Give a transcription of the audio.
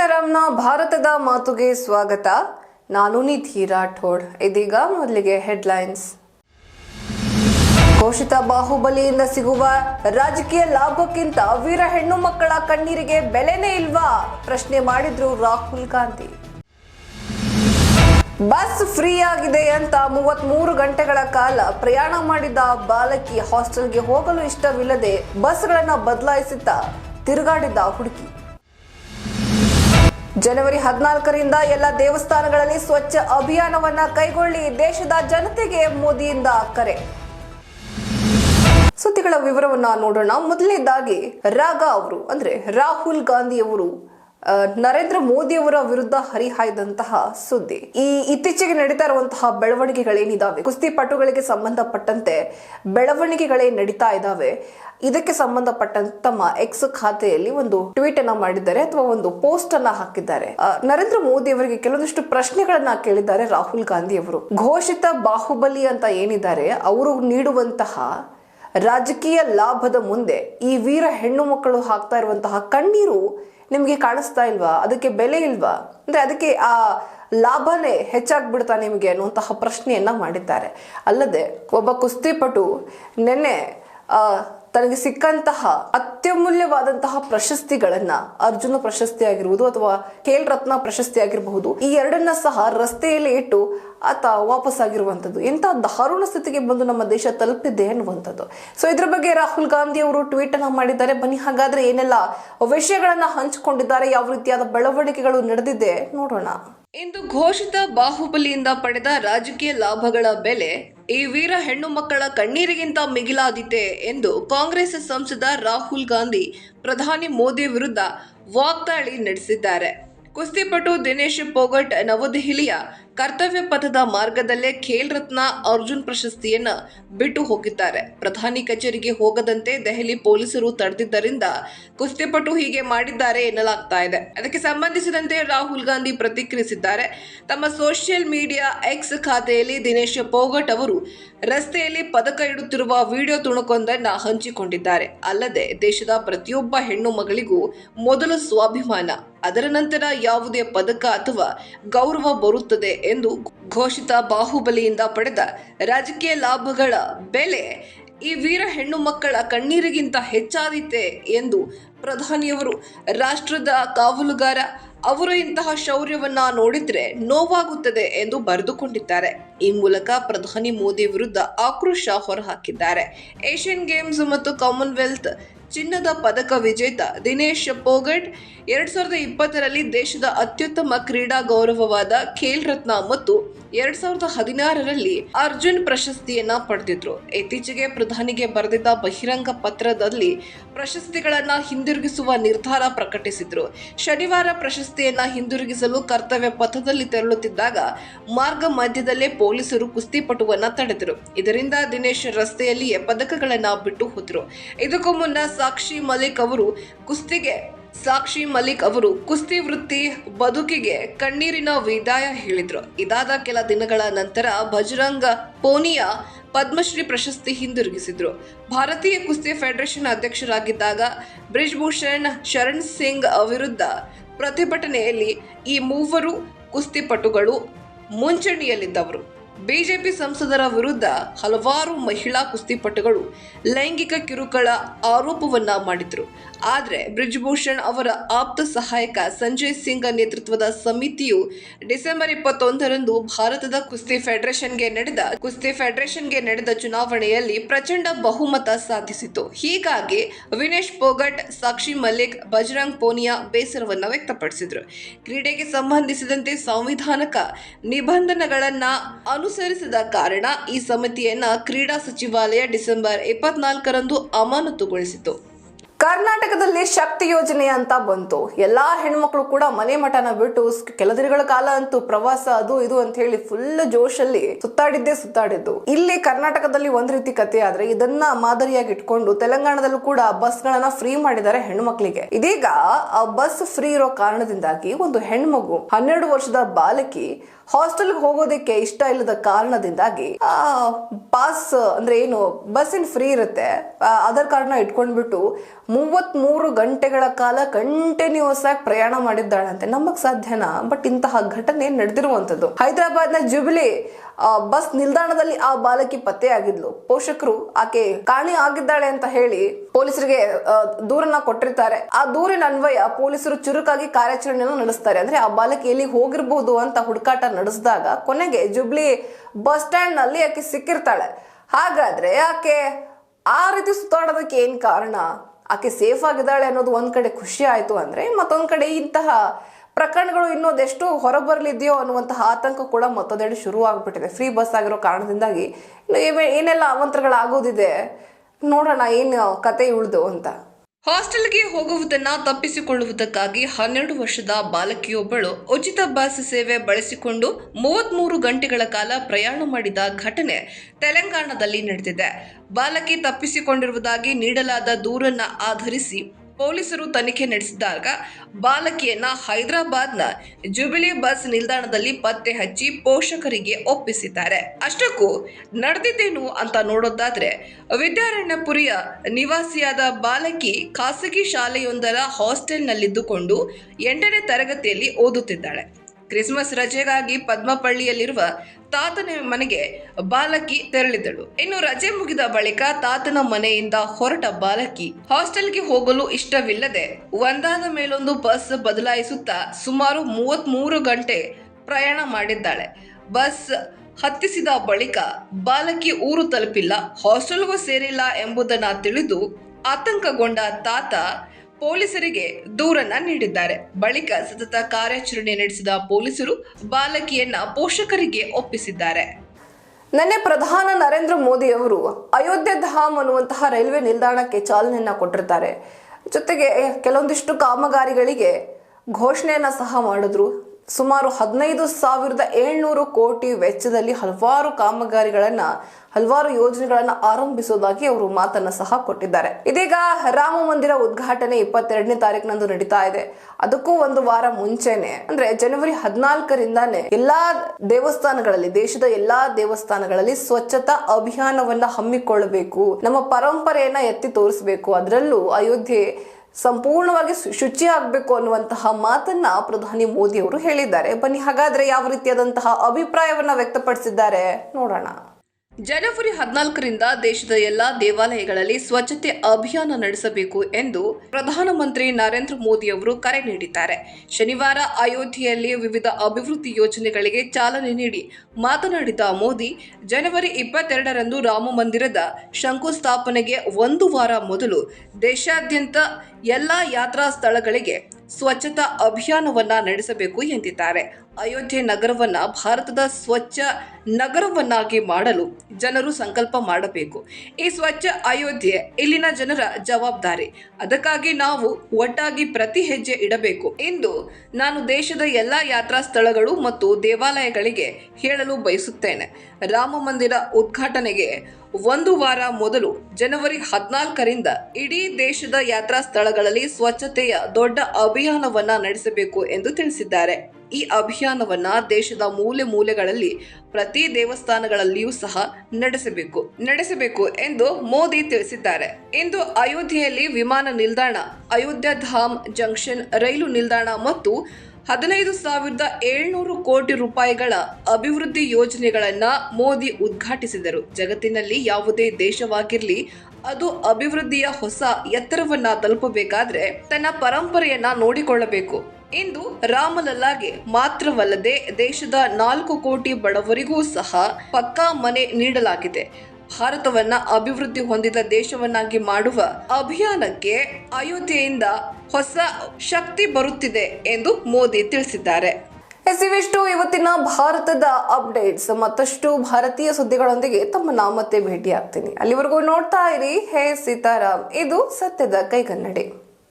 ನಮಸ್ಕಾರಂನ ಭಾರತದ ಮಾತುಗೆ ಸ್ವಾಗತ. ನಾನು ನಿಧಿ ರಾಠೋಡ್. ಇದೀಗ ಮೊದಲಿಗೆ ಹೆಡ್ಲೈನ್ಸ್. ಘೋಷಿತ ಬಾಹುಬಲಿಯಿಂದ ಸಿಗುವ ರಾಜಕೀಯ ಲಾಭಕ್ಕಿಂತ ವೀರ ಹೆಣ್ಣು ಮಕ್ಕಳ ಕಣ್ಣೀರಿಗೆ ಬೆಲೆನೇ ಇಲ್ವಾ? ಪ್ರಶ್ನೆ ಮಾಡಿದ್ರು ರಾಹುಲ್ ಗಾಂಧಿ. ಬಸ್ ಫ್ರೀ ಆಗಿದೆ ಅಂತ ಮೂವತ್ಮೂರು ಗಂಟೆಗಳ ಕಾಲ ಪ್ರಯಾಣ ಮಾಡಿದ ಬಾಲಕಿ ಹಾಸ್ಟೆಲ್ಗೆ ಹೋಗಲು ಇಷ್ಟವಿಲ್ಲದೆ ಬಸ್ಗಳನ್ನ ಬದಲಾಯಿಸುತ್ತಾ ತಿರುಗಾಡಿದ್ದ ಹುಡುಗಿ. ಜನವರಿ ಹದಿನಾಲ್ಕರಿಂದ ಎಲ್ಲ ದೇವಸ್ಥಾನಗಳಲ್ಲಿ ಸ್ವಚ್ಛ ಅಭಿಯಾನವನ್ನ ಕೈಗೊಳ್ಳಿ ದೇಶದ ಜನತೆಗೆ ಮೋದಿಯಿಂದ ಕರೆ. ಸುದ್ದಿಗಳ ವಿವರವನ್ನ ನೋಡೋಣ. ಮೊದಲನೇದಾಗಿ ರಾಗ ಅವರು, ಅಂದ್ರೆ ರಾಹುಲ್ ಗಾಂಧಿ ಅವರು ನರೇಂದ್ರ ಮೋದಿ ಅವರ ವಿರುದ್ಧ ಹರಿಹಾಯ್ದಂತಹ ಸುದ್ದಿ. ಈ ಇತ್ತೀಚೆಗೆ ನಡೀತಾ ಇರುವಂತಹ ಬೆಳವಣಿಗೆಗಳೇನಿದಾವೆ? ಕುಸ್ತಿಪಟುಗಳಿಗೆ ಸಂಬಂಧಪಟ್ಟಂತೆ ಬೆಳವಣಿಗೆಗಳೇ ನಡೀತಾ ಇದ್ದಾವೆ ಇದಕ್ಕೆ ಸಂಬಂಧಪಟ್ಟಂತ ತಮ್ಮ ಎಕ್ಸ್ ಖಾತೆಯಲ್ಲಿ ಒಂದು ಟ್ವೀಟ್ ಅನ್ನ ಮಾಡಿದ್ದಾರೆ ಅಥವಾ ಒಂದು ಪೋಸ್ಟ್ ಅನ್ನ ಹಾಕಿದ್ದಾರೆ. ನರೇಂದ್ರ ಮೋದಿ ಅವರಿಗೆ ಕೆಲವೊಂದಿಷ್ಟು ಪ್ರಶ್ನೆಗಳನ್ನ ಕೇಳಿದ್ದಾರೆ ರಾಹುಲ್ ಗಾಂಧಿ ಅವರು. ಘೋಷಿತ ಬಾಹುಬಲಿ ಅಂತ ಏನಿದ್ದಾರೆ, ಅವರು ನೀಡುವಂತಹ ರಾಜಕೀಯ ಲಾಭದ ಮುಂದೆ ಈ ವೀರ ಹೆಣ್ಣು ಮಕ್ಕಳು ಹಾಕ್ತಾ ಇರುವಂತಹ ಕಣ್ಣೀರು ನಿಮಗೆ ಕಾಣಿಸ್ತಾ ಇಲ್ವಾ? ಅದಕ್ಕೆ ಬೆಲೆ ಇಲ್ವಾ? ಅಂದರೆ ಅದಕ್ಕೆ ಆ ಲಾಭನೇ ಹೆಚ್ಚಾಗ್ಬಿಡ್ತಾ ನಿಮಗೆ ಅನ್ನುವಂತಹ ಪ್ರಶ್ನೆಯನ್ನು ಮಾಡಿದ್ದಾರೆ. ಅಲ್ಲದೆ ಒಬ್ಬ ಕುಸ್ತಿಪಟು ನೆನ್ನೆ ತನಗೆ ಸಿಕ್ಕಂತಹ ಅತ್ಯಮೂಲ್ಯವಾದಂತಹ ಪ್ರಶಸ್ತಿಗಳನ್ನ ಅರ್ಜುನ ಪ್ರಶಸ್ತಿ ಆಗಿರ್ಬೋದು ಅಥವಾ ಖೇಲ್ ರತ್ನ ಪ್ರಶಸ್ತಿ ಆಗಿರಬಹುದು ಈ ಎರಡನ್ನ ಸಹ ರಸ್ತೆಯಲ್ಲಿ ಇಟ್ಟು ಆತ ವಾಪಸ್ ಆಗಿರುವಂತದ್ದು ಎಂತ ದಾರುಣ ಸ್ಥಿತಿಗೆ ಬಂದು ನಮ್ಮ ದೇಶ ತಲುಪಿದೆ ಅನ್ನುವಂಥದ್ದು. ಸೊ ಇದ್ರ ಬಗ್ಗೆ ರಾಹುಲ್ ಗಾಂಧಿ ಅವರು ಟ್ವೀಟ್ ಅನ್ನ ಮಾಡಿದ್ದಾರೆ. ಬನ್ನಿ, ಹಾಗಾದ್ರೆ ಏನೆಲ್ಲ ವಿಷಯಗಳನ್ನ ಹಂಚಿಕೊಂಡಿದ್ದಾರೆ, ಯಾವ ರೀತಿಯಾದ ಬೆಳವಣಿಗೆಗಳು ನಡೆದಿದೆ ನೋಡೋಣ. ಇಂದು ಘೋಷಿತ ಬಾಹುಬಲಿಯಿಂದ ಪಡೆದ ರಾಜಕೀಯ ಲಾಭಗಳ ಬೆಲೆ ಈ ವೀರ ಹೆಣ್ಣು ಮಕ್ಕಳ ಕಣ್ಣೀರಿಗಿಂತ ಮಿಗಿಲಾದೀತೆ ಎಂದು ಕಾಂಗ್ರೆಸ್ ಸಂಸದ ರಾಹುಲ್ ಗಾಂಧಿ, ಪ್ರಧಾನಿ ಮೋದಿ ವಿರುದ್ಧ ವಾಗ್ದಾಳಿ ನಡೆಸಿದ್ದಾರೆ. ಕುಸ್ತಿಪಟು ದಿನೇಶ್ ಪೋಗಟ್ ನವದೆಹಲಿಯ ಕರ್ತವ್ಯ ಪಥದ ಮಾರ್ಗದಲ್ಲೇ ಖೇಲ್ ರತ್ನ ಅರ್ಜುನ್ ಪ್ರಶಸ್ತಿಯನ್ನ ಬಿಟ್ಟು ಹೋಗಿದ್ದಾರೆ. ಪ್ರಧಾನಿ ಕಚೇರಿಗೆ ಹೋಗದಂತೆ ದೆಹಲಿ ಪೊಲೀಸರು ತಡೆದಿದ್ದರಿಂದ ಕುಸ್ತಿಪಟು ಹೀಗೆ ಮಾಡಿದ್ದಾರೆ ಎನ್ನಲಾಗ್ತಾ ಇದೆ. ಅದಕ್ಕೆ ಸಂಬಂಧಿಸಿದಂತೆ ರಾಹುಲ್ ಗಾಂಧಿ ಪ್ರತಿಕ್ರಿಯಿಸಿದ್ದಾರೆ. ತಮ್ಮ ಸೋಷಿಯಲ್ ಮೀಡಿಯಾ ಎಕ್ಸ್ ಖಾತೆಯಲ್ಲಿ ದಿನೇಶ್ ಪೋಗಟ್ ಅವರು ರಸ್ತೆಯಲ್ಲಿ ಪದಕ ಇಡುತ್ತಿರುವ ವಿಡಿಯೋ ತುಣುಕೊಂದನ್ನ ಹಂಚಿಕೊಂಡಿದ್ದಾರೆ. ಅಲ್ಲದೆ ದೇಶದ ಪ್ರತಿಯೊಬ್ಬ ಹೆಣ್ಣು ಮಗಳಿಗೂ ಮೊದಲು ಸ್ವಾಭಿಮಾನ. ಅದರ ನಂತರ ಯಾವುದೇ ಪದಕ ಅಥವಾ ಗೌರವ ಬರುತ್ತದೆ ಎಂದು ಘೋಷಿತ ಬಾಹುಬಲಿಯಿಂದ ಪಡೆದ ರಾಜಕೀಯ ಲಾಭಗಳ ಬೆಲೆ ಈ ವೀರ ಹೆಣ್ಣು ಮಕ್ಕಳ ಕಣ್ಣೀರಿಗಿಂತ ಹೆಚ್ಚಾದೀತೆ ಎಂದು ಪ್ರಧಾನಿಯವರು ರಾಷ್ಟ್ರದ ಕಾವಲುಗಾರ, ಅವರು ಇಂತಹ ಶೌರ್ಯವನ್ನ ನೋಡಿದ್ರೆ ನೋವಾಗುತ್ತದೆ ಎಂದು ಬರೆದುಕೊಂಡಿದ್ದಾರೆ. ಈ ಮೂಲಕ ಪ್ರಧಾನಿ ಮೋದಿ ವಿರುದ್ಧ ಆಕ್ರೋಶ ಹೊರಹಾಕಿದ್ದಾರೆ. ಏಷ್ಯನ್ ಗೇಮ್ಸ್ ಮತ್ತು ಕಾಮನ್ವೆಲ್ತ್ ಚಿನ್ನದ ಪದಕ ವಿಜೇತ ದಿನೇಶ್ ಪೋಗಟ್ ಎರಡ್ ಸಾವಿರದ ಇಪ್ಪತ್ತರಲ್ಲಿ ದೇಶದ ಅತ್ಯುತ್ತಮ ಕ್ರೀಡಾ ಗೌರವವಾದ ಖೇಲ್ ರತ್ನ ಮತ್ತು ಎರಡ್ ಸಾವಿರದ ಹದಿನಾರರಲ್ಲಿ ಅರ್ಜುನ್ ಪ್ರಶಸ್ತಿಯನ್ನ ಪಡೆದಿದ್ರು. ಇತ್ತೀಚೆಗೆ ಪ್ರಧಾನಿಗೆ ಬರೆದಿದ್ದ ಬಹಿರಂಗ ಪತ್ರದಲ್ಲಿ ಪ್ರಶಸ್ತಿಗಳನ್ನ ಹಿಂದಿರುಗಿಸುವ ನಿರ್ಧಾರ ಪ್ರಕಟಿಸಿದ್ರು. ಶನಿವಾರ ಪ್ರಶಸ್ತಿಯನ್ನ ಹಿಂದಿರುಗಿಸಲು ಕರ್ತವ್ಯ ಪಥದಲ್ಲಿ ತೆರಳುತ್ತಿದ್ದಾಗ ಮಾರ್ಗ ಮಧ್ಯದಲ್ಲೇ ಪೊಲೀಸರು ಕುಸ್ತಿಪಟುವನ್ನ ತಡೆದರು. ಇದರಿಂದ ದಿನೇಶ್ ರಸ್ತೆಯಲ್ಲಿಯೇ ಪದಕಗಳನ್ನ ಬಿಟ್ಟು ಹೋದರು. ಇದಕ್ಕೂ ಮುನ್ನ ಸಾಕ್ಷಿ ಮಲಿಕ್ ಅವರು ಕುಸ್ತಿಗೆ, ಸಾಕ್ಷಿ ಮಲಿಕ್ ಅವರು ಕುಸ್ತಿ ವೃತ್ತಿ ಬದುಕಿಗೆ ಕಣ್ಣೀರಿನ ವಿದಾಯ ಹೇಳಿದ್ರು. ಇದಾದ ಕೆಲ ದಿನಗಳ ನಂತರ ಬಜರಂಗ ಪೋನಿಯ ಪದ್ಮಶ್ರೀ ಪ್ರಶಸ್ತಿ ಹಿಂದಿರುಗಿಸಿದ್ರು. ಭಾರತೀಯ ಕುಸ್ತಿ ಫೆಡರೇಷನ್ ಅಧ್ಯಕ್ಷರಾಗಿದ್ದಾಗ ಬ್ರಿಜ್ಭೂಷಣ್ ಶರಣ್ ಸಿಂಗ್ ವಿರುದ್ಧ ಪ್ರತಿಭಟನೆಯಲ್ಲಿ ಈ ಮೂವರು ಕುಸ್ತಿಪಟುಗಳು ಮುಂಚೂಣಿಯಲ್ಲಿದ್ದವರು. ಬಿಜೆಪಿ ಸಂಸದರ ವಿರುದ್ಧ ಹಲವಾರು ಮಹಿಳಾ ಕುಸ್ತಿಪಟುಗಳು ಲೈಂಗಿಕ ಕಿರುಕುಳ ಆರೋಪವನ್ನ ಮಾಡಿದ್ರು. ಆದರೆ ಬ್ರಿಜ್ಭೂಷಣ್ ಅವರ ಆಪ್ತ ಸಹಾಯಕ ಸಂಜಯ್ ಸಿಂಗ್ ನೇತೃತ್ವದ ಸಮಿತಿಯು ಡಿಸೆಂಬರ್ ಇಪ್ಪತ್ತೊಂದರಂದು ಭಾರತದ ಕುಸ್ತಿ ಫೆಡರೇಷನ್ಗೆ ನಡೆದ ಕುಸ್ತಿ ಫೆಡರೇಷನ್ಗೆ ನಡೆದ ಚುನಾವಣೆಯಲ್ಲಿ ಪ್ರಚಂಡ ಬಹುಮತ ಸಾಧಿಸಿತು. ಹೀಗಾಗಿ ವಿನೇಶ್ ಪೋಗಟ್, ಸಾಕ್ಷಿ ಮಲ್ಲಿಕ್, ಬಜರಂಗ್ ಪೋನಿಯಾ ಬೇಸರವನ್ನು ವ್ಯಕ್ತಪಡಿಸಿದ್ರು. ಕ್ರೀಡೆಗೆ ಸಂಬಂಧಿಸಿದಂತೆ ಸಂವಿಧಾನಕ ನಿಬಂಧನೆಗಳನ್ನ ಅನುಸರಿಸದ ಕಾರಣ ಈ ಸಮಿತಿಯನ್ನ ಕ್ರೀಡಾ ಸಚಿವಾಲಯ ಡಿಸೆಂಬರ್ ಇಪ್ಪತ್ನಾಲ್ಕರಂದು ಅಮಾನತುಗೊಳಿಸಿತು. ಕರ್ನಾಟಕದಲ್ಲಿ ಶಕ್ತಿ ಯೋಜನೆ ಅಂತ ಬಂತು. ಎಲ್ಲಾ ಹೆಣ್ಮಕ್ಳು ಕೂಡ ಮನೆ ಮಠನ ಬಿಟ್ಟು ಕೆಲ ದಿನಗಳ ಕಾಲ ಅಂತೂ ಪ್ರವಾಸ ಅದು ಇದು ಅಂತ ಹೇಳಿ ಫುಲ್ ಜೋಶಲ್ಲಿ ಸುತ್ತಾಡಿದ್ದೇ ಸುತ್ತಾಡಿದ್ದು. ಇಲ್ಲಿ ಕರ್ನಾಟಕದಲ್ಲಿ ಒಂದ್ ರೀತಿ ಕಥೆ ಆದ್ರೆ ಇದನ್ನ ಮಾದರಿಯಾಗಿ ಇಟ್ಕೊಂಡು ತೆಲಂಗಾಣದಲ್ಲೂ ಕೂಡ ಬಸ್ ಗಳನ್ನ ಫ್ರೀ ಮಾಡಿದ್ದಾರೆ ಹೆಣ್ಮಕ್ಳಿಗೆ. ಇದೀಗ ಆ ಬಸ್ ಫ್ರೀ ಇರೋ ಕಾರಣದಿಂದಾಗಿ ಒಂದು ಹೆಣ್ಮಗು ಹನ್ನೆರಡು ವರ್ಷದ ಬಾಲಕಿ ಹಾಸ್ಟೆಲ್ಗೆ ಹೋಗೋದಕ್ಕೆ ಇಷ್ಟ ಇಲ್ಲದ ಕಾರಣದಿಂದಾಗಿ, ಆ ಬಸ್ ಅಂದ್ರೆ ಏನು, ಬಸ್ಸಿನ ಫ್ರೀ ಇರುತ್ತೆ. ಆಧಾರ್ ಕಾರ್ಡ್ ಕಾರ್ಡ್ನ ಇಟ್ಕೊಂಡ್ಬಿಟ್ಟು ಮೂವತ್ತ್ ಮೂರು ಗಂಟೆಗಳ ಕಾಲ ಕಂಟಿನ್ಯೂಸ್ ಆಗಿ ಪ್ರಯಾಣ ಮಾಡಿದ್ದಾಳಂತೆ ನಮಗ್ ಸಾಧ್ಯನಾ? ಬಟ್ ಇಂತಹ ಘಟನೆ ನಡೆದಿರುವಂತದ್ದು ಹೈದರಾಬಾದ್ನ ಜುಬಿಲಿ ಬಸ್ ನಿಲ್ದಾಣದಲ್ಲಿ ಆ ಬಾಲಕಿ ಪತ್ತೆಯಾಗಿದ್ಲು. ಪೋಷಕರು ಆಕೆ ಕಾಣೆ ಆಗಿದ್ದಾಳೆ ಅಂತ ಹೇಳಿ ಪೊಲೀಸರಿಗೆ ದೂರನ್ನ ಕೊಟ್ಟಿರ್ತಾರೆ. ಆ ದೂರಿನ ಅನ್ವಯ ಪೊಲೀಸರು ಚುರುಕಾಗಿ ಕಾರ್ಯಾಚರಣೆಯನ್ನು ನಡೆಸ್ತಾರೆ. ಅಂದ್ರೆ ಆ ಬಾಲಕಿ ಎಲ್ಲಿ ಹೋಗಿರ್ಬೋದು ಅಂತ ಹುಡುಕಾಟ ನಡೆಸಿದಾಗ ಕೊನೆಗೆ ಜುಬ್ಲಿ ಬಸ್ ಸ್ಟ್ಯಾಂಡ್ನಲ್ಲಿ ಆಕೆ ಸಿಕ್ಕಿರ್ತಾಳೆ. ಹಾಗಾದ್ರೆ ಆಕೆ ಆ ರೀತಿ ಸುತ್ತಾಡೋದಕ್ಕೆ ಏನ್ ಕಾರಣ? ಆಕೆ ಸೇಫ್ ಆಗಿದ್ದಾಳೆ ಅನ್ನೋದು ಒಂದ್ ಕಡೆ ಖುಷಿ ಆಯ್ತು ಅಂದ್ರೆ ಮತ್ತೊಂದ್ ಕಡೆ ಇಂತಹ ಪ್ರಕರಣಗಳು ಇನ್ನೊಂದೆಷ್ಟು ಹೊರಬರಲಿದೆಯೋ ಅನ್ನುವಂತಹ ಆತಂಕ ಕೂಡ ಮತ್ತೊಂದೆಡೆ ಶುರು ಆಗ್ಬಿಟ್ಟಿದೆ ಫ್ರೀ ಬಸ್ ಆಗಿರೋ ಕಾರಣದಿಂದಾಗಿ ಏನೆಲ್ಲ ಅವಂತರಗಳಾಗೋದಿದೆ ನೋಡೋಣ, ಏನು ಕತೆ ಉಳಿದು ಅಂತ. ಹಾಸ್ಟೆಲ್ಗೆ ಹೋಗುವುದನ್ನ ತಪ್ಪಿಸಿಕೊಳ್ಳುವುದಕ್ಕಾಗಿ ಹನ್ನೆರಡು ವರ್ಷದ ಬಾಲಕಿಯೊಬ್ಬಳು ಉಚಿತ ಬಸ್ ಸೇವೆ ಬಳಸಿಕೊಂಡು ಮೂವತ್ಮೂರು ಗಂಟೆಗಳ ಕಾಲ ಪ್ರಯಾಣ ಮಾಡಿದ ಘಟನೆ ತೆಲಂಗಾಣದಲ್ಲಿ ನಡೆದಿದೆ. ಬಾಲಕಿ ತಪ್ಪಿಸಿಕೊಂಡಿರುವುದಾಗಿ ನೀಡಲಾದ ದೂರನ್ನ ಆಧರಿಸಿ ಪೊಲೀಸರು ತನಿಖೆ ನಡೆಸಿದಾಗ ಬಾಲಕಿಯನ್ನ ಹೈದರಾಬಾದ್ನ ಜುಬಿಲಿ ಬಸ್ ನಿಲ್ದಾಣದಲ್ಲಿ ಪತ್ತೆ ಹಚ್ಚಿ ಪೋಷಕರಿಗೆ ಒಪ್ಪಿಸಿದ್ದಾರೆ. ಅಷ್ಟಕ್ಕೂ ನಡೆದಿದ್ದೇನು ಅಂತ ನೋಡೋದಾದ್ರೆ ವಿದ್ಯಾರಣ್ಯಪುರಿಯ ನಿವಾಸಿಯಾದ ಬಾಲಕಿ ಖಾಸಗಿ ಶಾಲೆಯೊಂದರ ಹಾಸ್ಟೆಲ್ನಲ್ಲಿದ್ದುಕೊಂಡು ಎಂಟನೇ ತರಗತಿಯಲ್ಲಿ ಓದುತ್ತಿದ್ದಾಳೆ. ಕ್ರಿಸ್ಮಸ್ ರಜೆಗಾಗಿ ಪದ್ಮಪಳ್ಳಿಯಲ್ಲಿರುವ ತಾತನ ಮನೆಗೆ ಬಾಲಕಿ ತೆರಳಿದಳು. ಇನ್ನು ರಜೆ ಮುಗಿದ ಬಳಿಕ ತಾತನ ಮನೆಯಿಂದ ಹೊರಟ ಬಾಲಕಿ ಹಾಸ್ಟೆಲ್ಗೆ ಹೋಗಲು ಇಷ್ಟವಿಲ್ಲದೆ ಒಂದಾದ ಮೇಲೊಂದು ಬಸ್ ಬದಲಾಯಿಸುತ್ತಾ ಸುಮಾರು ಮೂವತ್ಮೂರು ಗಂಟೆ ಪ್ರಯಾಣ ಮಾಡಿದ್ದಾಳೆ. ಬಸ್ ಹತ್ತಿಸಿದ ಬಳಿಕ ಬಾಲಕಿ ಊರು ತಲುಪಿಲ್ಲ, ಹಾಸ್ಟೆಲ್ಗೂ ಸೇರಿಲ್ಲ ಎಂಬುದನ್ನ ತಿಳಿದು ಆತಂಕಗೊಂಡ ತಾತ ಪೊಲೀಸರಿಗೆ ದೂರನ್ನ ನೀಡಿದ್ದಾರೆ. ಬಳಿಕ ಸತತ ಕಾರ್ಯಾಚರಣೆ ನಡೆಸಿದ ಪೊಲೀಸರು ಬಾಲಕಿಯನ್ನ ಪೋಷಕರಿಗೆ ಒಪ್ಪಿಸಿದ್ದಾರೆ. ನಿನ್ನೆ ಪ್ರಧಾನ ನರೇಂದ್ರ ಮೋದಿ ಅವರು ಅಯೋಧ್ಯೆ ಧಾಮ್ ಅನ್ನುವಂತಹ ರೈಲ್ವೆ ನಿಲ್ದಾಣಕ್ಕೆ ಚಾಲನೆಯನ್ನ ಕೊಟ್ಟಿರ್ತಾರೆ. ಜೊತೆಗೆ, ಕೆಲವೊಂದಿಷ್ಟು ಕಾಮಗಾರಿಗಳಿಗೆ ಘೋಷಣೆಯನ್ನ ಸಹ ಮಾಡಿದ್ರು. ಸುಮಾರು ಹದಿನೈದು ಸಾವಿರದ ಏಳ್ನೂರು ಕೋಟಿ ವೆಚ್ಚದಲ್ಲಿ ಹಲವಾರು ಕಾಮಗಾರಿಗಳನ್ನ, ಹಲವಾರು ಯೋಜನೆಗಳನ್ನ ಆರಂಭಿಸೋದಾಗಿ ಅವರು ಮಾತನ್ನ ಸಹ ಕೊಟ್ಟಿದ್ದಾರೆ. ಇದೀಗ ರಾಮ ಮಂದಿರ ಉದ್ಘಾಟನೆ ಇಪ್ಪತ್ತೆರಡನೇ ತಾರೀಕಿನಂದು ನಡೀತಾ ಇದೆ. ಅದಕ್ಕೂ ಒಂದು ವಾರ ಮುಂಚೆನೆ, ಅಂದ್ರೆ ಜನವರಿ ಹದಿನಾಲ್ಕರಿಂದಾನೇ ಎಲ್ಲಾ ದೇವಸ್ಥಾನಗಳಲ್ಲಿ, ದೇಶದ ಎಲ್ಲಾ ದೇವಸ್ಥಾನಗಳಲ್ಲಿ ಸ್ವಚ್ಛತಾ ಅಭಿಯಾನವನ್ನ ಹಮ್ಮಿಕೊಳ್ಳಬೇಕು, ನಮ್ಮ ಪರಂಪರೆಯನ್ನ ಎತ್ತಿ ತೋರಿಸಬೇಕು. ಅದರಲ್ಲೂ ಅಯೋಧ್ಯೆ ಸಂಪೂರ್ಣವಾಗಿ ಶುಚಿ ಆಗಬೇಕು ಅನ್ನುವಂತಹ ಮಾತನ್ನ ಪ್ರಧಾನಿ ಮೋದಿ ಅವರು ಹೇಳಿದ್ದಾರೆ. ಬನ್ನಿ, ಹಾಗಾದ್ರೆ ಯಾವ ರೀತಿಯಾದಂತಹ ಅಭಿಪ್ರಾಯವನ್ನ ವ್ಯಕ್ತಪಡಿಸಿದ್ದಾರೆ ನೋಡೋಣ. ಜನವರಿ ಹದಿನಾಲ್ಕರಿಂದ ದೇಶದ ಎಲ್ಲಾ ದೇವಾಲಯಗಳಲ್ಲಿ ಸ್ವಚ್ಛತೆ ಅಭಿಯಾನ ನಡೆಸಬೇಕು ಎಂದು ಪ್ರಧಾನಮಂತ್ರಿ ನರೇಂದ್ರ ಮೋದಿ ಅವರು ಕರೆ ನೀಡಿದ್ದಾರೆ. ಶನಿವಾರ ಅಯೋಧ್ಯೆಯಲ್ಲಿ ವಿವಿಧ ಅಭಿವೃದ್ಧಿ ಯೋಜನೆಗಳಿಗೆ ಚಾಲನೆ ನೀಡಿ ಮಾತನಾಡಿದ ಮೋದಿ, ಜನವರಿ ಇಪ್ಪತ್ತೆರಡರಂದು ರಾಮ ಮಂದಿರದ ಶಂಕುಸ್ಥಾಪನೆಗೆ ಒಂದು ವಾರ ಮೊದಲು ದೇಶಾದ್ಯಂತ ಎಲ್ಲಾ ಯಾತ್ರಾ ಸ್ಥಳಗಳಿಗೆ ಸ್ವಚ್ಛತಾ ಅಭಿಯಾನವನ್ನ ನಡೆಸಬೇಕು ಎಂದಿದ್ದಾರೆ. ಅಯೋಧ್ಯೆ ನಗರವನ್ನ ಭಾರತದ ಸ್ವಚ್ಛ ನಗರವನ್ನಾಗಿ ಮಾಡಲು ಜನರು ಸಂಕಲ್ಪ ಮಾಡಬೇಕು. ಈ ಸ್ವಚ್ಛ ಅಯೋಧ್ಯೆ ಇಲ್ಲಿನ ಜನರ ಜವಾಬ್ದಾರಿ. ಅದಕ್ಕಾಗಿ ನಾವು ಒಟ್ಟಾಗಿ ಪ್ರತಿ ಹೆಜ್ಜೆ ಇಡಬೇಕು ಎಂದು ನಾನು ದೇಶದ ಎಲ್ಲ ಯಾತ್ರಾ ಸ್ಥಳಗಳು ಮತ್ತು ದೇವಾಲಯಗಳಿಗೆ ಹೇಳಲು ಬಯಸುತ್ತೇನೆ. ರಾಮ ಮಂದಿರ ಉದ್ಘಾಟನೆಗೆ ಒಂದು ವಾರ ಮೊದಲು ಜನವರಿ ಹದಿನಾಲ್ಕರಿಂದ ಇಡೀ ದೇಶದ ಯಾತ್ರಾ ಸ್ಥಳಗಳಲ್ಲಿ ಸ್ವಚ್ಛತೆಯ ದೊಡ್ಡ ಅಭಿಯಾನವನ್ನ ನಡೆಸಬೇಕು ಎಂದು ತಿಳಿಸಿದ್ದಾರೆ. ಈ ಅಭಿಯಾನವನ್ನ ದೇಶದ ಮೂಲೆ ಮೂಲೆಗಳಲ್ಲಿ ಪ್ರತಿ ದೇವಸ್ಥಾನಗಳಲ್ಲಿಯೂ ಸಹ ನಡೆಸಬೇಕು ನಡೆಸಬೇಕು ಎಂದು ಮೋದಿ ತಿಳಿಸಿದ್ದಾರೆ. ಇಂದು ಅಯೋಧ್ಯೆಯಲ್ಲಿ ವಿಮಾನ ನಿಲ್ದಾಣ, ಅಯೋಧ್ಯ ಧಾಮ್ ಜಂಕ್ಷನ್, ರೈಲು ನಿಲ್ದಾಣ ಮತ್ತು ಹದಿನೈದು ಸಾವಿರದ ಏಳ್ನೂರು ಕೋಟಿ ರೂಪಾಯಿಗಳ ಅಭಿವೃದ್ಧಿ ಯೋಜನೆಗಳನ್ನ ಮೋದಿ ಉದ್ಘಾಟಿಸಿದರು. ಜಗತ್ತಿನಲ್ಲಿ ಯಾವುದೇ ದೇಶವಾಗಿರಲಿ, ಅದು ಅಭಿವೃದ್ಧಿಯ ಹೊಸ ಎತ್ತರವನ್ನ ತಲುಪಬೇಕಾದ್ರೆ ತನ್ನ ಪರಂಪರೆಯನ್ನ ನೋಡಿಕೊಳ್ಳಬೇಕು. ಇಂದು ರಾಮಲಲ್ಲಾಗೆ ಮಾತ್ರವಲ್ಲದೆ ದೇಶದ ನಾಲ್ಕು ಕೋಟಿ ಬಡವರಿಗೂ ಸಹ ಪಕ್ಕಾ ಮನೆ ನೀಡಲಾಗಿದೆ. ಭಾರತವನ್ನ ಅಭಿವೃದ್ಧಿ ಹೊಂದಿದ ದೇಶವನ್ನಾಗಿ ಮಾಡುವ ಅಭಿಯಾನಕ್ಕೆ ಅಯೋಧ್ಯೆಯಿಂದ ಹೊಸ ಶಕ್ತಿ ಬರುತ್ತಿದೆ ಎಂದು ಮೋದಿ ತಿಳಿಸಿದ್ದಾರೆ. ಎಸ್ ಇವತ್ತಿನ ಭಾರತದ ಅಪ್ಡೇಟ್ಸ್, ಮತ್ತಷ್ಟು ಭಾರತೀಯ ಸುದ್ದಿಗಳೊಂದಿಗೆ ತಮ್ಮ ಮತ್ತೆ ಭೇಟಿ ಆಗ್ತೀನಿ ಅಲ್ಲಿವರೆಗೂ ನೋಡ್ತಾ ಇರಿ, ಹೇ ಸೀತಾರಾಮ್. ಇದು ಸತ್ಯದ ಕೈಗನ್ನಡಿ.